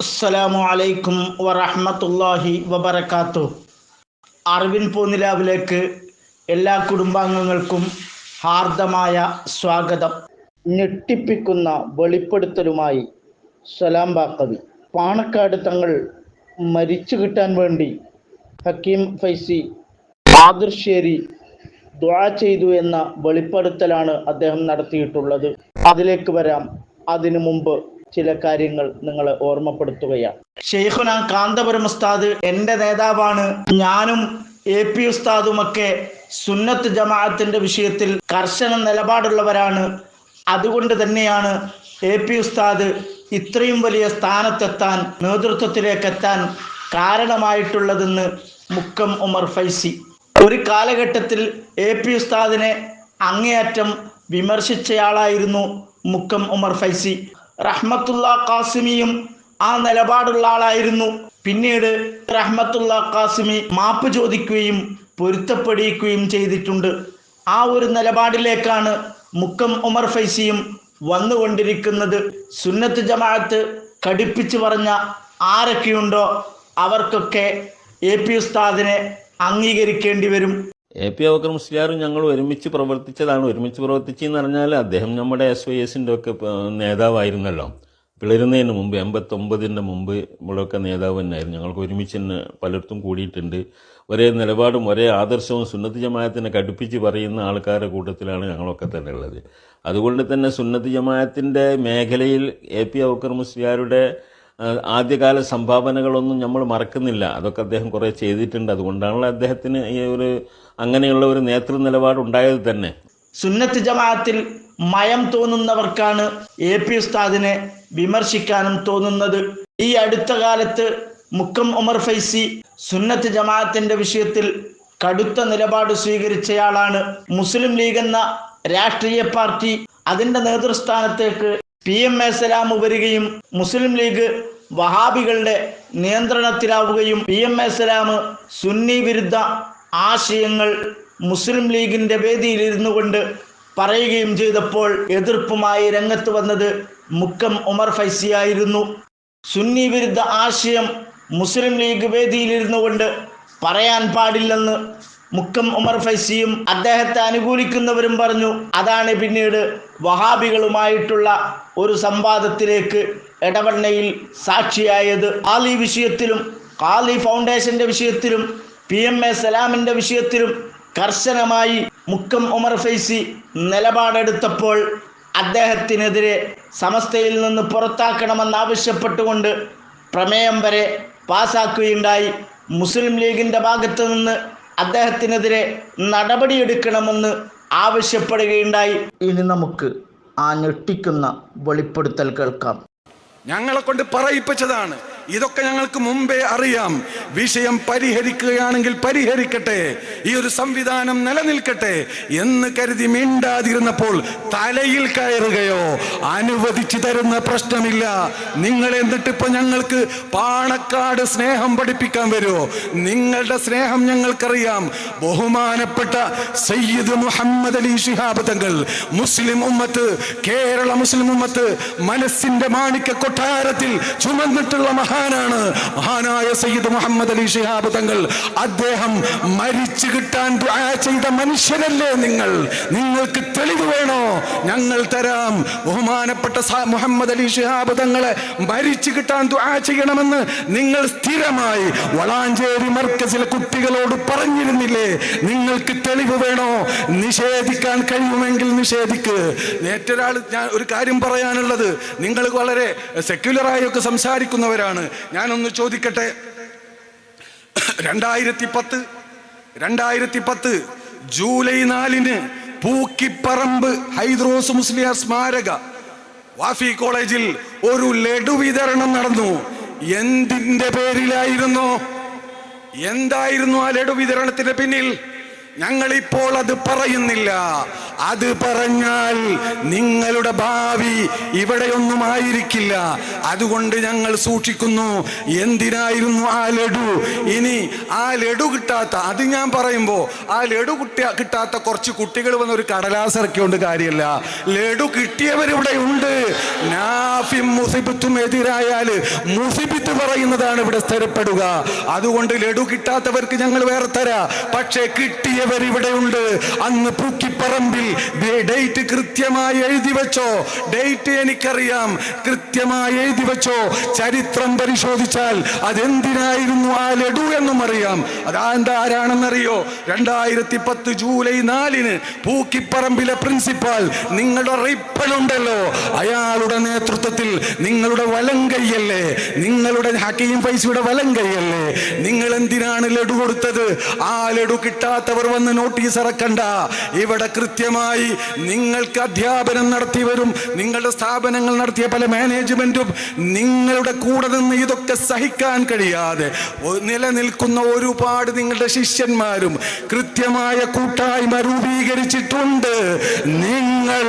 അസ്സലാമു അലൈക്കും വറഹ്മത്തുള്ളാഹി വബറകാത്തു. അറിവിൻ പൂനിലാവിലേക്ക് എല്ലാ കുടുംബാംഗങ്ങൾക്കും ഹാർദമായ സ്വാഗതം. ഞെട്ടിപ്പിക്കുന്ന വെളിപ്പെടുത്തലുമായി സലാം ബാക്കവി. പാണക്കാട് തങ്ങൾ മരിച്ചു കിട്ടാൻ വേണ്ടി ഹക്കീം ഫൈസി ആദർശേരി ദ്വാ ചെയ്തു എന്ന വെളിപ്പെടുത്തലാണ് അദ്ദേഹം നടത്തിയിട്ടുള്ളത്. അതിലേക്ക് വരാം. അതിനു മുമ്പ് ചില കാര്യങ്ങൾ നിങ്ങളെ ഓർമ്മപ്പെടുത്തുകയാണ്. ഷെയ്ഖുന കാന്തപുരം ഉസ്താദ് എന്റെ നേതാവാണ്. ഞാനും എ പി ഉസ്താദുമൊക്കെ സുന്നത്ത് ജമാഅത്തിന്റെ വിഷയത്തിൽ കർശന നിലപാടുള്ളവരാണ്. അതുകൊണ്ട് തന്നെയാണ് എ പി ഉസ്താദ് ഇത്രയും വലിയ സ്ഥാനത്തെത്താൻ നേതൃത്വത്തിലേക്കെത്താൻ കാരണമായിട്ടുള്ളതെന്ന് മുക്കം ഉമർ ഫൈസി. ഒരു കാലഘട്ടത്തിൽ എ പി ഉസ്താദിനെ അങ്ങേയറ്റം വിമർശിച്ചയാളായിരുന്നു മുക്കം ഉമർ ഫൈസി. റഹ്മത്തുള്ള കാസിമിയും ആ നിലപാടുള്ള ആളായിരുന്നു. പിന്നീട് റഹ്മത്തുള്ള കാസിമി മാപ്പ് ചോദിക്കുകയും പൊരുത്തപ്പെടിയിക്കുകയും ചെയ്തിട്ടുണ്ട്. ആ ഒരു നിലപാടിലേക്കാണ് മുക്കം ഉമർ ഫൈസിയും വന്നുകൊണ്ടിരിക്കുന്നത്. സുന്നത്ത് ജമാഅത്ത് കടുപ്പിച്ചു പറഞ്ഞ ആരൊക്കെയുണ്ടോ അവർക്കൊക്കെ എ പി ഉസ്താദിനെ അംഗീകരിക്കേണ്ടി വരും. എ പി അബക്കർ മുസ്ലിയാറും ഞങ്ങൾ ഒരുമിച്ച് പ്രവർത്തിച്ചതാണ്. ഒരുമിച്ച് പ്രവർത്തിച്ചെന്ന് പറഞ്ഞാൽ അദ്ദേഹം നമ്മുടെ എസ് വൈ എസിന്റെ ഒക്കെ നേതാവായിരുന്നല്ലോ. പിളരുന്നതിന് മുമ്പ് എൺപത്തൊമ്പതിന്റെ മുമ്പ് ഇവിടെയൊക്കെ നേതാവ് തന്നെയായിരുന്നു. ഞങ്ങൾക്ക് ഒരുമിച്ച് തന്നെ പലയിടത്തും കൂടിയിട്ടുണ്ട്. ഒരേ നിലപാടും ഒരേ ആദർശവും സുന്നത്ത് ജമായത്തിനെ കടുപ്പിച്ച് പറയുന്ന ആൾക്കാരുടെ കൂട്ടത്തിലാണ് ഞങ്ങളൊക്കെ തന്നെ ഉള്ളത്. അതുകൊണ്ട് തന്നെ സുന്നത്ത് ജമായത്തിന്റെ മേഖലയിൽ എ പി അബക്കർ മുസ്ലിയാരുടെ ആദ്യകാല സംഭാവനകളൊന്നും നമ്മൾ മറക്കുന്നില്ല. അതൊക്കെ അദ്ദേഹം കുറേ ചെയ്തിട്ടുണ്ട്. അതുകൊണ്ടാണല്ലോ അദ്ദേഹത്തിന് ഈ ഒരു അങ്ങനെയുള്ള ഒരു നേതൃ നിലപാടുണ്ടായത് തന്നെ. സുന്നത്ത് ജമാഅത്തിൽ മയം തോന്നുന്നവർക്കാണ് എ പി ഉസ്താദിനെ വിമർശിക്കാനും തോന്നുന്നത്. ഈ അടുത്ത കാലത്ത് മുക്കം ഉമർ ഫൈസി സുന്നത്ത് ജമാഅത്തിന്റെ വിഷയത്തിൽ കടുത്ത നിലപാട് സ്വീകരിച്ചയാളാണ്. മുസ്ലിം ലീഗ് എന്ന രാഷ്ട്രീയ പാർട്ടി അതിന്റെ നേതൃസ്ഥാനത്തേക്ക് പി എം എ സലാം വരികയും മുസ്ലിം ലീഗ് വഹാബികളുടെ നിയന്ത്രണത്തിലാവുകയും പി എം എ സുന്നി വിരുദ്ധ ആശയങ്ങൾ മുസ്ലിം ലീഗിന്റെ വേദിയിലിരുന്നു കൊണ്ട് പറയുകയും ചെയ്തപ്പോൾ എതിർപ്പുമായി രംഗത്ത് വന്നത് മുക്കം ഉമർ ഫൈസിയായിരുന്നു സുന്നി വിരുദ്ധ ആശയം മുസ്ലിം ലീഗ് വേദിയിലിരുന്നു കൊണ്ട് പറയാൻ പാടില്ലെന്ന് മുക്കം ഉമർ ഫൈസിയും അദ്ദേഹത്തെ അനുകൂലിക്കുന്നവരും പറഞ്ഞു അതാണ് പിന്നീട് വഹാബികളുമായിട്ടുള്ള ഒരു സംവാദത്തിലേക്ക് ഇടവണ്ണയിൽ സാക്ഷിയായത്. ഖാലി വിഷയത്തിലും ഖാലി ഫൗണ്ടേഷന്റെ വിഷയത്തിലും പി എം എ സലാമിന്റെ വിഷയത്തിലും കർശനമായി മുക്കം ഉമർ ഫൈസി നിലപാടെടുത്തപ്പോൾ അദ്ദേഹത്തിനെതിരെ സമസ്തയിൽ നിന്ന് പുറത്താക്കണമെന്നാവശ്യപ്പെട്ടുകൊണ്ട് പ്രമേയം വരെ പാസാക്കുകയുണ്ടായി. മുസ്ലിം ലീഗിന്റെ ഭാഗത്തു നിന്ന് അദ്ദേഹത്തിനെതിരെ നടപടിയെടുക്കണമെന്ന് ആവശ്യപ്പെടുകയുണ്ടായി. ഇനി നമുക്ക് ആ ഞെട്ടിക്കുന്ന വെളിപ്പെടുത്തൽ കേൾക്കാം. ഞങ്ങളെ കൊണ്ട് പറയിപ്പിച്ചതാണ്. ഇതൊക്കെ ഞങ്ങൾക്ക് മുമ്പേ അറിയാം. വിഷയം പരിഹരിക്കുകയാണെങ്കിൽ പരിഹരിക്കട്ടെ. ഈ ഒരു സംവിധാനം നിലനിൽക്കട്ടെ എന്ന് കരുതി മിണ്ടാതിരുന്നപ്പോൾ തലയിൽ കയറുകയോ അനുവദിച്ചു തരുന്ന പ്രശ്നമില്ല. നിങ്ങൾ എന്നിട്ട് ഇപ്പൊ ഞങ്ങൾക്ക് പാണക്കാട് സ്നേഹം പഠിപ്പിക്കാൻ വരുമോ നിങ്ങളുടെ സ്നേഹം ഞങ്ങൾക്കറിയാം. ബഹുമാനപ്പെട്ട സയ്യിദ് മുഹമ്മദ് അലി ഷിഹാബ് തങ്ങൾ മുസ്ലിം ഉമ്മത്ത് കേരള മുസ്ലിം ഉമ്മത്ത് മനസ്സിന്റെ മാണിക്യ കൊട്ടാരത്തിൽ ചുമന്നിട്ടുള്ള മഹാനാണ്. മഹാനായ സയ്യിദ് മുഹമ്മദ് അലി ഷിഹാബ് തങ്ങൾ. അദ്ദേഹം മരിച്ചു കിട്ടാൻ ചെയ്ത മനുഷ്യനല്ലേ നിങ്ങൾ? നിങ്ങൾക്ക് തെളിവ് വേണോ? ഞങ്ങൾ തരാം. ബഹുമാനപ്പെട്ട മുഹമ്മദ് അലി ഷിഹാബ് തങ്ങളെ മരിച്ചു കിട്ടാൻ ദുആ ചെയ്യണമെന്ന് നിങ്ങൾ സ്ഥിരമായി വളാഞ്ചേരി മർക്കസിൽ കുട്ടികളോട് പറഞ്ഞിരുന്നില്ലേ? നിങ്ങൾക്ക് തെളിവ് വേണോ? നിഷേധിക്കാൻ കഴിയുമെങ്കിൽ നിഷേധിക്ക്. മറ്റൊരാൾ ഞാൻ ഒരു കാര്യം പറയാനുള്ളത്. നിങ്ങൾ വളരെ സെക്യുലറായി ഒക്കെ സംസാരിക്കുന്നവരാണ്. ഞാനൊന്ന് ചോദിക്കട്ടെ? രണ്ടായിരത്തി പത്ത് രണ്ടായിരത്തി പത്ത് ജൂലൈ നാലിന് പൂക്കിപ്പറമ്പ് ഹൈദ്രോസ് മുസ്ലിയ സ്മാരക വാഫി കോളേജിൽ ഒരു ലഡു വിതരണം നടന്നു. എന്തിന്റെ പേരിലായിരുന്നു? എന്തായിരുന്നു ആ ലഡു വിതരണത്തിന് പിന്നിൽ? ഞങ്ങൾ ഇപ്പോൾ അത് പറയുന്നില്ല. അത് പറഞ്ഞാൽ നിങ്ങളുടെ ഭാവി ഇവിടെയൊന്നും ആയിരിക്കില്ല അതുകൊണ്ട് ഞങ്ങൾ സൂക്ഷിക്കുന്നു. എന്തിനായിരുന്നു ആ ലഡു? ഇനി ആ ലഡു കിട്ടാത്ത അത് ഞാൻ പറയുമ്പോൾ ആ ലഡു കിട്ടിയ കിട്ടാത്ത കുറച്ച് കുട്ടികൾ വന്ന ഒരു കടലാസ് ഇറക്കിയോണ്ട് കാര്യമല്ല ലഡു കിട്ടിയവരിവിടെ ഉണ്ട്. നാഫിം മുസിബത്തും എതിരായാൽ മുസിബത്ത് പറയുന്നതാണ് ഇവിടെ സ്ഥിരപ്പെടുക. അതുകൊണ്ട് ലഡു കിട്ടാത്തവർക്ക് ഞങ്ങൾ വേറെ തരാ. പക്ഷേ കിട്ടിയവർ ഇവിടെ ഉണ്ട്. അന്ന് പൂക്കിപ്പറമ്പിൽ ഡേറ്റ് കൃത്യമായി എഴുതി വെച്ചോ. ഡേറ്റ് എനിക്കറിയാം. കൃത്യമായി എഴുതി വെച്ചോ. ചരിത്രം പരിശോധിച്ചാൽ അതെന്തിനായിരുന്നു ആ ലഡു എന്നും അറിയാം. അതാ ആരാണെന്നറിയോ? രണ്ടായിരത്തി പത്ത് ജൂലൈ നാലിന് പൂക്കിപ്പറമ്പിലെ പ്രിൻസിപ്പാൾ നിങ്ങളുടെ റിപ്പലുണ്ടല്ലോ അയാളുടെ നേതൃത്വത്തിൽ നിങ്ങളുടെ വലം കൈയല്ലേ? നിങ്ങളുടെ ഹക്കീം പൈസയുടെ വലം കൈയല്ലേ? നിങ്ങൾ എന്തിനാണ് ലഡു കൊടുത്തത്? ആ ലഡു കിട്ടാത്തവർ വന്ന് നോട്ടീസ് ഇറക്കണ്ട. ഇവിടെ കൃത്യമായി നിങ്ങൾക്ക് അധ്യാപനം നടത്തിയവരും നിങ്ങളുടെ സ്ഥാപനങ്ങൾ നടത്തിയ പല മാനേജ്മെന്റും നിങ്ങളുടെ കൂടെ നിന്ന് ഇതൊക്കെ സഹിക്കാൻ കഴിയാതെ നിലനിൽക്കുന്ന ഒരുപാട് നിങ്ങളുടെ ശിഷ്യന്മാരും കൃത്യമായ കൂട്ടായ്മ രൂപീകരിച്ചിട്ടുണ്ട്. നിങ്ങൾ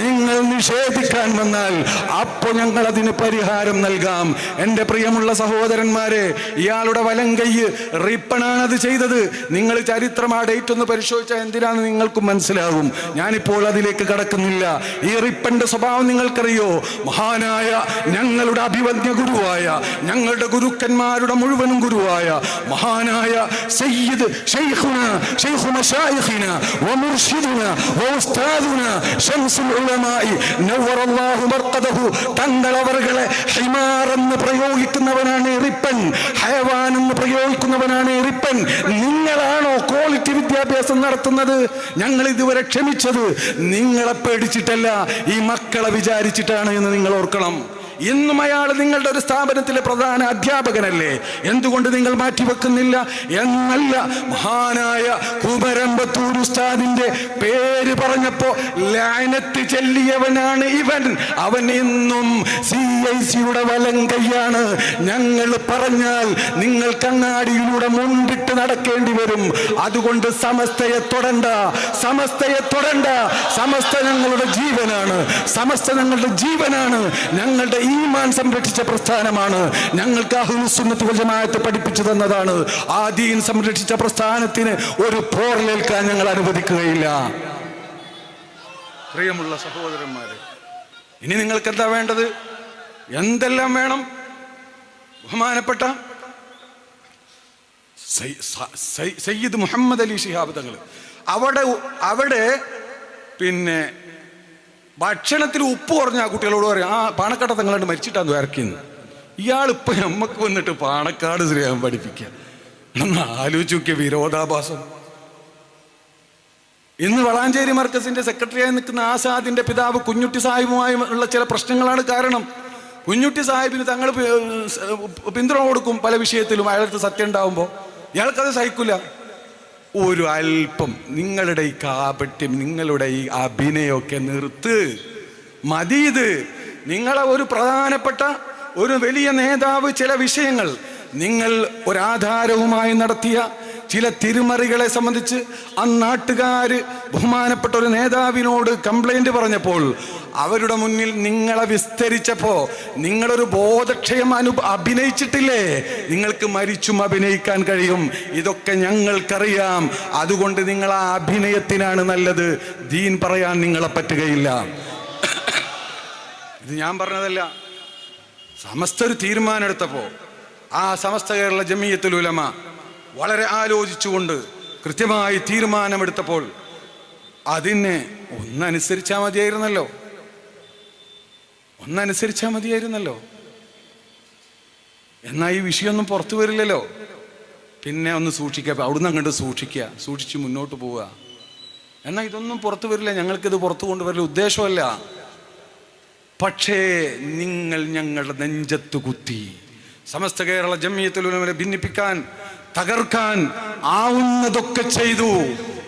നിങ്ങൾ നിഷേധിക്കാൻ വന്നാൽ അപ്പോൾ ഞങ്ങൾ അതിന് പരിഹാരം നൽകാം. എന്റെ പ്രിയമുള്ള സഹോദരന്മാരെ ഇയാളുടെ വലം കൈ റിപ്പണാണ് അത് ചെയ്തത്. നിങ്ങൾ ചരിത്രം ആ ഡേറ്റ് ഒന്ന് പരിശോധിച്ചാൽ എന്തിനാണ് നിങ്ങൾക്ക് മനസ്സിലാകും. ഞാനിപ്പോൾ അതിലേക്ക് കടക്കുന്നില്ല. ഈ റിപ്പന്റെ സ്വഭാവം നിങ്ങൾക്കറിയോ? മഹാനായ ഞങ്ങളുടെ അഭിവന്യ ഗുരുവായ ഞങ്ങളുടെ ഗുരുക്കന്മാരുടെ മുഴുവനും ഗുരുവായ മഹാനായ സയ്യിദ് ശൈഖുന ശൈഖു മശായിഖിന വമുർഷിദുന വഉസ്താദുന ശംസുൽ ഉലമായി നവ്വറല്ലാഹു മർഖദഹു തങ്ങളവറുകളെ ഹിമാർ എന്ന് പ്രയോഗിക്കുന്നവനാണ് റിപ്പൻ ഹയവാൻ എന്ന് പ്രയോഗിക്കുന്നവനാണ് റിപ്പൻ. നിങ്ങളാണോ ക്വാളിറ്റി വിദ്യാഭ്യാസം നടത്തുന്നത് ഞങ്ങൾ ഇതുവരെ ക്ഷമിച്ചത്. നിങ്ങളെ പേടിച്ചിട്ടല്ല ഈ മക്കളെ വിചാരിച്ചിട്ടാണ് എന്ന് നിങ്ങൾ ഓർക്കണം. ഇന്നും അയാൾ നിങ്ങളുടെ ഒരു സ്ഥാപനത്തിലെ പ്രധാന അധ്യാപകനല്ലേ? എന്തുകൊണ്ട് നിങ്ങൾ മാറ്റിവെക്കുന്നില്ല? എന്നല്ല മഹാനായ കുമരമ്പത്തൂർ ഉസ്താദിന്റെ പേര് പറഞ്ഞപ്പോ ലാനത്ത് ചെല്ലിയവനാണ് ഇവൻ. അവൻ ഇന്നും സി ഐ സിയുടെ വലം കൈയാണ്. ഞങ്ങൾ പറഞ്ഞാൽ നിങ്ങൾ കണ്ണാടിയിലൂടെ മുണ്ടിട്ട് നടക്കേണ്ടി വരും. അതുകൊണ്ട് സമസ്തയെ തൊടണ്ട സമസ്തയെ തൊടണ്ട. സമസ്ത ഞങ്ങളുടെ ജീവനാണ് സമസ്ത ഞങ്ങളുടെ ജീവനാണ്. ഞങ്ങളുടെ ഈമാൻ സംരക്ഷിച്ച പ്രസ്ഥാനമാണ് ഞങ്ങൾക്ക് അഹുസുന്നത്ത് പഠിപ്പിച്ചു തന്നതാണ് ആ ദീൻ സംരക്ഷിച്ച പ്രസ്ഥാനത്തിന് ഒരു പോറലേൽക്കാൻ ഞങ്ങൾ അനുവദിക്കുകയില്ല. പ്രിയമുള്ള സഹോദരന്മാരെ ഇനി നിങ്ങൾക്ക് എന്താ വേണ്ടത്? എന്തെല്ലാം വേണം? ബഹുമാനപ്പെട്ട സയ്യിദ് മുഹമ്മദ് അലി ഷിഹാബ് തങ്ങൾ അവിടെ അവിടെ പിന്നെ ഭക്ഷണത്തിൽ ഉപ്പ് കുറഞ്ഞ ആ കുട്ടികളോട് പറയും ആ പാണക്കാട്ട തങ്ങളാണ്ട് മരിച്ചിട്ടാന്ന് ഇറക്കിന്ന്. ഇയാൾ നമ്മക്ക് വന്നിട്ട് പാണക്കാട് ശ്രീയാൻ പഠിപ്പിക്കുക ഒന്ന് ആലോചിച്ച് നോക്കിയ വിരോധാഭാസം. ഇന്ന് വളാഞ്ചേരി മർക്കസിന്റെ സെക്രട്ടറിയായി നിൽക്കുന്ന ആസാദിന്റെ പിതാവ് കുഞ്ഞുട്ടി സാഹിബുമായി ഉള്ള ചില പ്രശ്നങ്ങളാണ് കാരണം. കുഞ്ഞുട്ടി സാഹിബിന് തങ്ങൾ പിന്തുണ കൊടുക്കും പല വിഷയത്തിലും. അയാൾക്ക് സത്യം ഉണ്ടാവുമ്പോൾ ഇയാൾക്കത് സഹിക്കില്ല ഒരു അല്പം നിങ്ങളുടെ ഈ കാപട്യം നിങ്ങളുടെ ഈ അഭിനയമൊക്കെ നിർത്ത്. മതി ഇത്. നിങ്ങളെ ഒരു പ്രധാനപ്പെട്ട ഒരു വലിയ നേതാവ് ചില വിഷയങ്ങൾ നിങ്ങൾ ഒരാധാരവുമായി നടത്തിയ ചില തിരുമറികളെ സംബന്ധിച്ച് ആ നാട്ടുകാര് ബഹുമാനപ്പെട്ട ഒരു നേതാവിനോട് കംപ്ലൈന്റ് പറഞ്ഞപ്പോൾ അവരുടെ മുന്നിൽ നിങ്ങളെ വിസ്തരിച്ചപ്പോ നിങ്ങളൊരു ബോധക്ഷയം അനു അഭിനയിച്ചിട്ടില്ലേ? നിങ്ങൾക്ക് മരിച്ചും അഭിനയിക്കാൻ കഴിയും. ഇതൊക്കെ ഞങ്ങൾക്കറിയാം. അതുകൊണ്ട് നിങ്ങൾ ആ അഭിനയത്തിനാണ് നല്ലത്. ദീൻ പറയാൻ നിങ്ങളെ പറ്റുകയില്ല. ഇത് ഞാൻ പറഞ്ഞതല്ല. സമസ്ത ഒരു തീരുമാനം എടുത്തപ്പോ ആ സമസ്ത കേരള ജമീയത്തുൽ ഉലമ വളരെ ആലോചിച്ചുകൊണ്ട് കൃത്യമായി തീരുമാനമെടുത്തപ്പോൾ അതിനെ ഒന്നനുസരിച്ചാൽ മതിയായിരുന്നല്ലോ. ഒന്നനുസരിച്ചാൽ മതിയായിരുന്നല്ലോ. എന്നാൽ ഈ വിഷയമൊന്നും പുറത്തു വരില്ലല്ലോ. പിന്നെ ഒന്ന് സൂക്ഷിക്കുക അവിടുന്ന് അങ്ങോട്ട് സൂക്ഷിക്കുക സൂക്ഷിച്ച് മുന്നോട്ട് പോവുക. എന്നാൽ ഇതൊന്നും പുറത്തു വരില്ല ഞങ്ങൾക്കിത് പുറത്തു കൊണ്ടുവരില്ല ഉദ്ദേശമല്ല. പക്ഷേ നിങ്ങൾ ഞങ്ങളുടെ നെഞ്ചത്ത് കുത്തി സമസ്ത കേരള ജമ്മിയത്തിലുലമരെ ഭിന്നിപ്പിക്കാൻ തകർക്കാൻ ആവുന്നതൊക്കെ ചെയ്തു.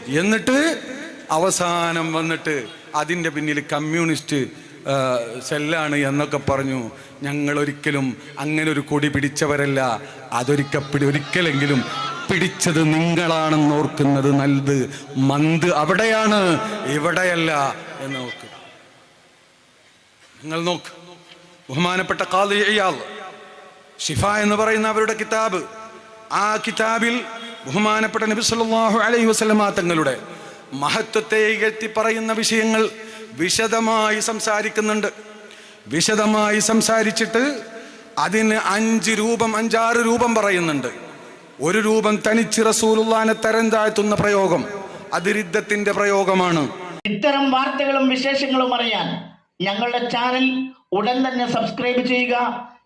എന്നിട്ട് അവസാനം വന്നിട്ട് അതിന്റെ പിന്നിൽ കമ്മ്യൂണിസ്റ്റ് സെല്ലാണ് എന്നൊക്കെ പറഞ്ഞു. ഞങ്ങൾ ഒരിക്കലും അങ്ങനെ ഒരു കൊടി പിടിച്ചവരല്ല. അതൊരിക്കൽ പിടി ഒരിക്കലെങ്കിലും പിടിച്ചത് നിങ്ങളാണെന്ന് ഓർക്കുന്നത് നല്ലത്. മന്ത് അവിടെയാണ് ഇവിടെയല്ല എന്ന് നോക്ക് നിങ്ങൾ നോക്ക്. ബഹുമാനപ്പെട്ട ഖാദി ഇയാൾ ഷിഫ എന്ന് പറയുന്ന അവരുടെ കിതാബ്. ആ കിതാബിൽ ബഹുമാനപ്പെട്ട നബി സല്ലല്ലാഹു അലൈഹി വസല്ലമ തങ്ങളുടെ മഹത്വത്തെ ഇകഴ്ത്തി പറയുന്ന വിഷയങ്ങൾ വിശദമായി സംസാരിക്കുന്നുണ്ട്. വിശദമായി സംസാരിച്ചിട്ട് അതിന് അഞ്ച് രൂപം അഞ്ചാറ് രൂപം പറയുന്നുണ്ട്. ഒരു രൂപം തനിച്ച് റസൂലുള്ളാനെ തരം താഴ്ത്തുന്ന പ്രയോഗം അത് രിദ്ധത്തിന്റെ പ്രയോഗമാണ്. ഇത്തരം വാർത്തകളും വിശേഷങ്ങളും അറിയാൻ ഞങ്ങളുടെ ചാനൽ ഉടൻ തന്നെ സബ്സ്ക്രൈബ് ചെയ്യുക.